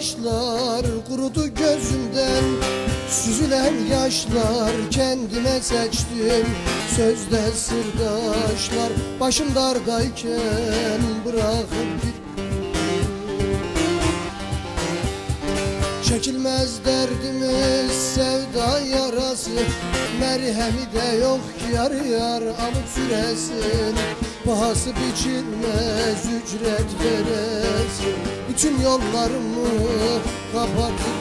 taşlar kurudu gözümden. Süzülen yaşlar kendime seçtim Sözde sırdaşlar. Başım dardayken bırakıp gittim Çekilmez derdimiz sevda yarası. Merhemi de yok yar yar alıp süresin. Pahası biçilmez ücret veresin Bütün yollarımı kapatıp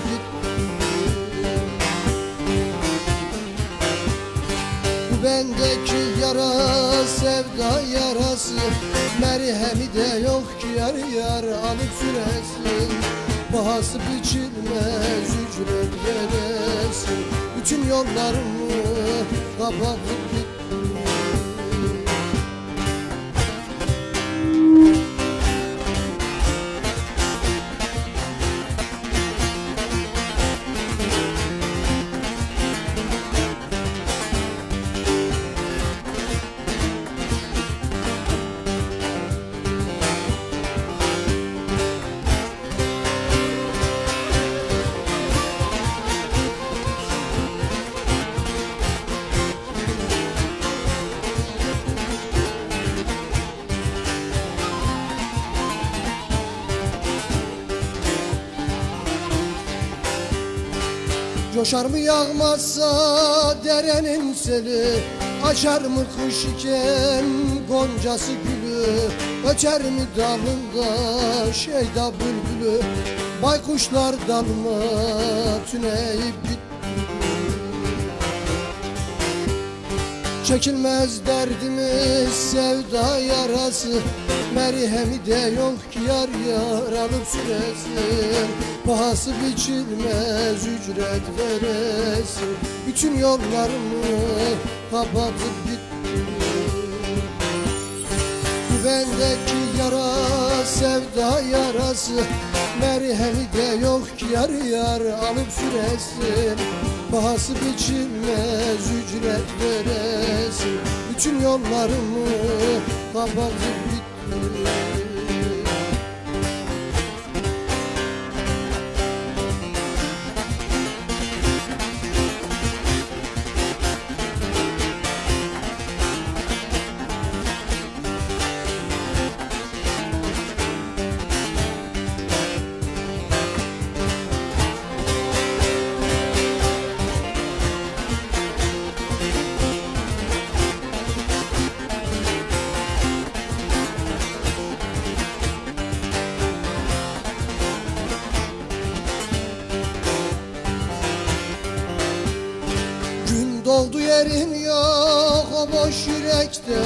Bu bendeki yara sevda yarası Merhemi de yok ki yar yar alıp süresin. Pahası biçilmez ücret veresin. Bütün yollarımı kapatıp Coşar mı yağmazsa derenin seli Açar mı kış iken goncası gülü Öter mi dalında şeyda bülbülü? Baykuşlar dalma tüneyip gitti Çekilmez derdimiz sevda yarası. Merhemi de yok ki yar yar alıp süresin. Pahası biçilmez ücret veresin Bütün yollarımı kapatıp gittim. Bendeki yara sevda yarası. Merhemi de yok ki yar yar alıp süresin Pahası biçilmez ücret veresin. Bütün yollarımı kapatıp gittim doldu yerin yok o boş yürekte.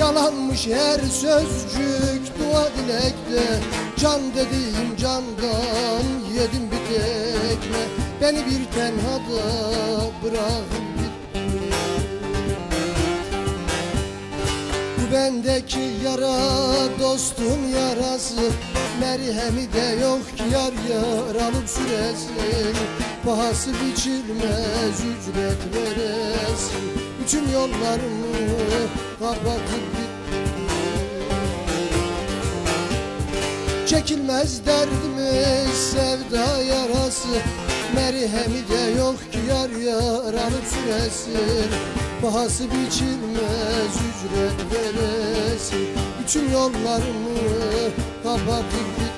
Yalanmış her sözcük dua dilekte. Can dediğim candan yedim bir tekme. Beni bir tenhada bırakıp bendeki yara dostun yarası Merhemi de yok yar yar alıp süresin. Pahası biçilmez ücret veresin. Bütün yollarımı kapatıp Çekilmez derdimiz sevda yarası Merhemi de yok ki yar yar alıp süresin. Pahası biçilmez ücret veresin. Bütün yollarımı kapatıp